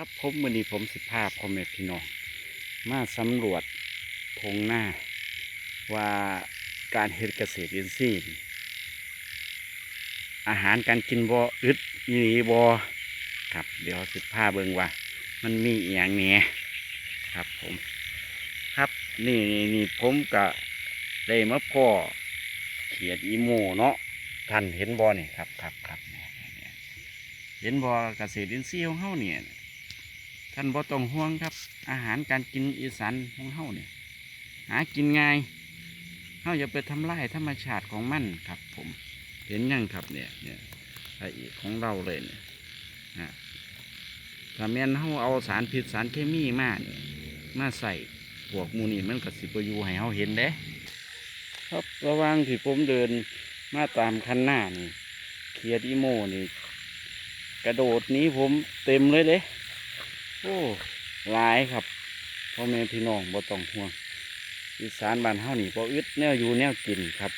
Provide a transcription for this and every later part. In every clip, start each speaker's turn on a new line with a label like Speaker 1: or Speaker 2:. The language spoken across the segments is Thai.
Speaker 1: ครับผมวันนี้ผมสิภาพพ่อแม่พี่น้องมาสำรวจทงหน้า ว่าการเฮ็ดเกษตรอินทรีย์อาหารการกินบ่อึดอีหลีบ่ครับ เดี๋ยวสิภาพเบิ่งว่า มันมีอย่างแหน่ครับผมครับนี่นี่นี่ผมก็ได้มาพ่อเขียดอีโมเนาะท่านเห็นบ่นี่ครับครับครับเห็นบ่เกษตรอินทรีย์ของเฮาเนี่ย ท่านบ่ต้องห่วงครับ อาหารการกินอีสานของเฮาเนี่ยหากินง่ายเฮาอย่าไปทำลายธรรมชาติของมันครับ ผมเห็นยังครับเนี่ยเนี่ยไอ้ของเราเลยเนี่ยฮะถ้าแม่นเฮาเอาสารพิษสารเคมีมาเนี่ยมาใส่พวกมูนี่มันก็สิบอยู่ให้เฮาเห็นเด้ ครับระว่างที่ผมเดินมาตามคันหน้านี่เขียดอีโมนี่ กระโดดนี้ผมเต็มเลยเด้ โอ้หลายครับพ่อแม่พี่น้องบ่ต้องห่วงอีสานบ้านเฮานี่บ่อึดแนวอยู่แนวกินครับ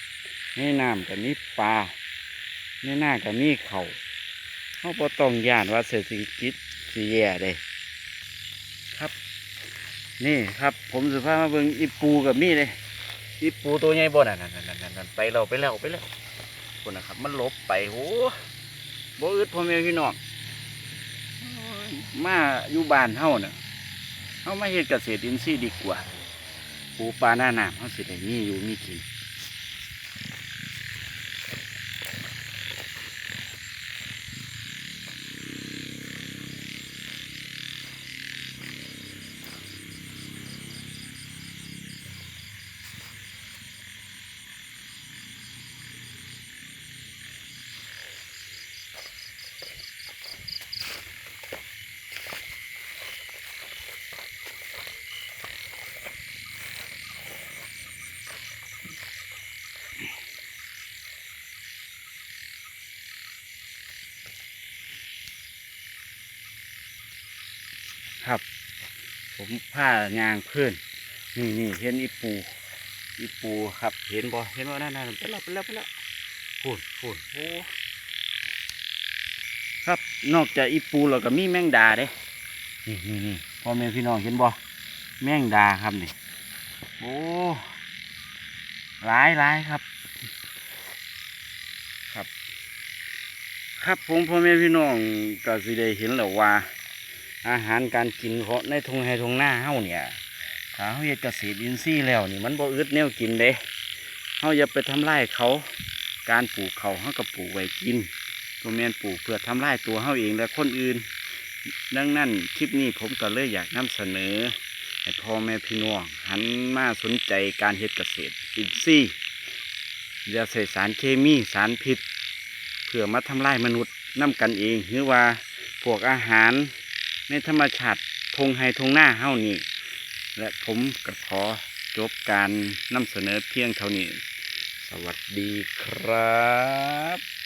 Speaker 1: ในน้ำก็มีปลาในหน้าก็มีเขาเฮาบ่ต้องย่านว่าเศรษฐกิจสิแย่เด้ครับ นี่ครับ ผมสิพามาเบิ่งอีปูกับมีเลยอีปูตัวใหญ่บ่นั่นนั่นนั่นนั่นไปแล้วไปแล้วไปแล้วคนนะครับ มันลบไปโหบ่อึดพ่อแม่พี่น้อง มาอยู่บ้านเฮาน่ะเฮามาเฮ็ดเกษตรอินทรีย์ดีกว่าปูปลาหน้าหนามเฮาสิได้มีอยู่มีกิน ครับ ผมผ้ายางเพื่อนนี่นี่เห็นอีปูอีปูครับ เห็นบ่เห็นว่านั่นนั่นไปแล้วไปแล้วไปแล้วพูดพูดโอ้ครับนอกจากอีปูแล้วก็มีแมงดาเด้นี่นี่นี่พ่อแม่พี่น้องเห็นบ่แมงดาครับนี่โอ้หลายหลายครับ ครับ ครับผมพ่อแม่พี่น้องก็สิได้เห็นแล้วว่า อาหารการกินเของในทงไฮทงหน้าเฮาเนี่ยถ้าเฮาเฮ็ดเกษตรอินทรีย์แล้วนี่มันบ่อึดแนวกินเด้เฮาอย่าไปทำลายเขา การปลูกเขาเฮาก็ปลูกไว้กินบ่แมนปลูกเพื่อทำลายตัวเฮาเองและคนอื่น ดังนั้นคลิปนี้ผมก็เลยอยากนำเสนอให้พ่อแม่พี่น้องหันมาสนใจการเฮ็ดเกษตรอินทรีย์อย่าใส่สารเคมีสารพิษ เพื่อมาทำลายมนุษย์นํกันเองหรือว่าพวกอาหาร ในธรรมชาติทงไฮทงหน้าเฮ้านี่ และผมก็ขอจบการนำเสนอเพียงเท่านี้ สวัสดีครับ